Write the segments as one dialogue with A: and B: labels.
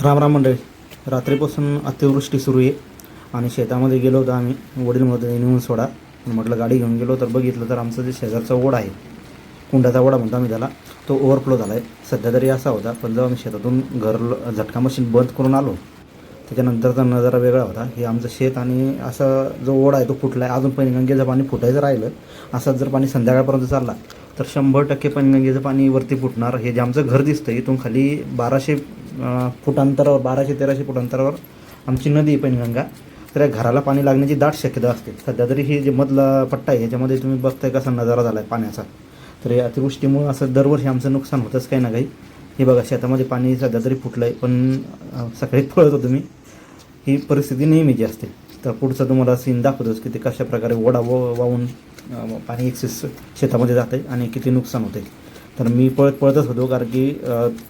A: रामराम मंडळी. रात्रीपासून अतिवृष्टी सुरू आहे. आणि शेतामध्ये गेलो होतो आम्ही. वडील म्हणत नेऊन सोडा. म्हटलं गाडी घेऊन गेलो तर बघितलं तर आमचं जे शेजारचा ओढा आहे कुंडाचा ओढा म्हणतो आम्ही त्याला तो ओव्हरफ्लो झाला आहे सध्या तरी असा होता. पण जेव्हा आम्ही शेतातून घर झटका मशीन बंद करून आलो त्याच्यानंतरचा नजारा वेगळा होता. हे आमचं शेत आणि असा जो ओढा आहे तो फुटला आहे अजून पैनगंगेचं पाणी फुटायचं राहिलं. असंच जर पाणी संध्याकाळपर्यंत चालला तर शंभर टक्के पैनगंगेचं पाणी वरती फुटणार. हे जे आमचं घर दिसतं इथून खाली बाराशे फूट अंतरावर बाराशे तेराशे फूट अंतरावर आमची नदी आहे पैनगंगा. तर या घराला पाणी लागण्याची दाट शक्यता असते. सध्या तरी हे जे मधला पट्टा आहे याच्यामध्ये तुम्ही बघताय कसा नजारा झाला आहे पाण्याचा. तर या अतिवृष्टीमुळं असं दरवर्षी आमचं नुकसान होतंच काही ना काही. हे बघा शेतामध्ये पाणी सध्या तरी फुटलं आहे पण सकाळी पळत होतो मी ही परिस्थिती नेहमीची असते. तर पुढचं तुम्हाला सीन दाखवतोच की ते कशा प्रकारे ओढा व वाहून पाणी एक्सेस शेतामध्ये जातं आहे आणि किती नुकसान होते तर मी पळत पळतच होतो कारण की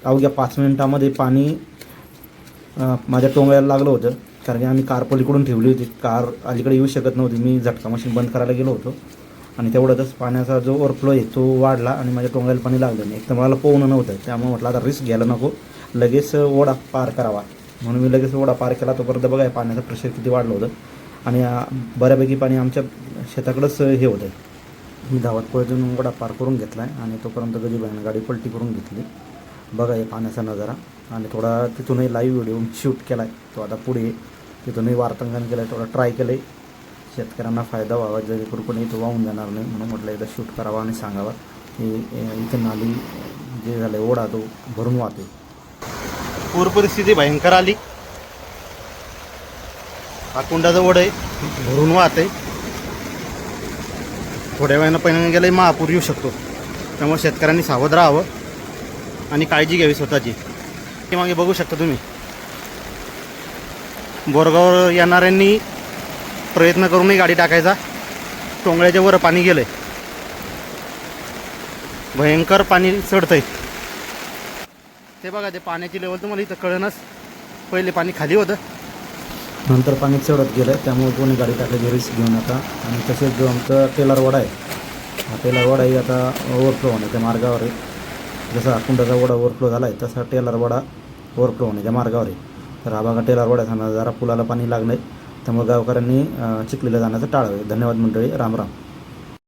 A: अवघ्या पाच मिनिटामध्ये पाणी माझ्या टोंगळ्याला लागलं होतं. कारण की आम्ही कार पलीकडून ठेवली होती. कार अलीकडे येऊ शकत नव्हती. मी झटका मशीन बंद करायला गेलो होतो. आणि तेवढ्यातच पाण्याचा जो ओव्हरफ्लो आहे तो वाढला आणि माझ्या टोंगळ्याला पाणी लागलं. नाही एक तर मला पोहणं नव्हतं. त्यामुळे म्हटलं आता रिस्क घ्यायला नको. लगेच ओढा पार करावा. म्हणून मी लगेच ओढा पार केला. तोपर्यंत बघा पाण्याचं प्रेशर किती वाढलं होतं. आणि बऱ्यापैकी पाणी आमच्या शेताकडंच हे होतं. मी धावत पळतून उंगडा पार करून घेतला आहे आणि तोपर्यंत गजीबाईनं गाडी पलटी करून घेतली. बघा हे पाण्याचा नजारा आणि थोडा तिथूनही लाईव्ह व्हिडिओ शूट केला आहे तो आता पुढे तिथूनही वार्तांकन केलं आहे थोडा ट्राय केलं आहे शेतकऱ्यांना फायदा व्हावा जेणेकरून कोणी इथं वाहून जाणार नाही म्हणून म्हटलं एकदा शूट करावा आणि सांगावा. की इथं नाली जे झालं आहे ओढा तो भरून वाहतो पूर परिस्थिती भयंकर आली. हा कुंडाचा ओढ आहे भरून वाहत आहे थोड्या वेळानं पहिल्यांदा गेलं महापूर येऊ शकतो. त्यामुळे शेतकऱ्यांनी सावध राहावं आणि काळजी घ्यावी स्वतःची. ते मागे बघू शकता तुम्ही. बोरगाव येणाऱ्यांनी प्रयत्न करूनही गाडी टाकायचा. टोंगळ्याच्या वर पाणी गेलंय. भयंकर पाणी चढतंय ते बघा ते पाण्याची लेवल तुम्हाला इथं कळणच पहिले पाणी खाली होतं. नंतर पाणी चढत गेलं त्यामुळे कोणी गाडी टाकायची रिस्क घेऊन आता आणि तसेच जो आमचा टेलर वडा आहे हा टेलर वडाही आता ओव्हरफ्लो त्या मार्गावर आहे. जसा कुंडाचा वडा ओव्हरफ्लो झाला आहे तसा टेलर वडा होणे त्या मार्गावर आहे. तर हा भागा टेलर जरा पुलाला पाणी लागलं आहे त्यामुळे गावकऱ्यांनी चिखलीला जाण्याचं टाळावे. धन्यवाद मंडळी राम राम.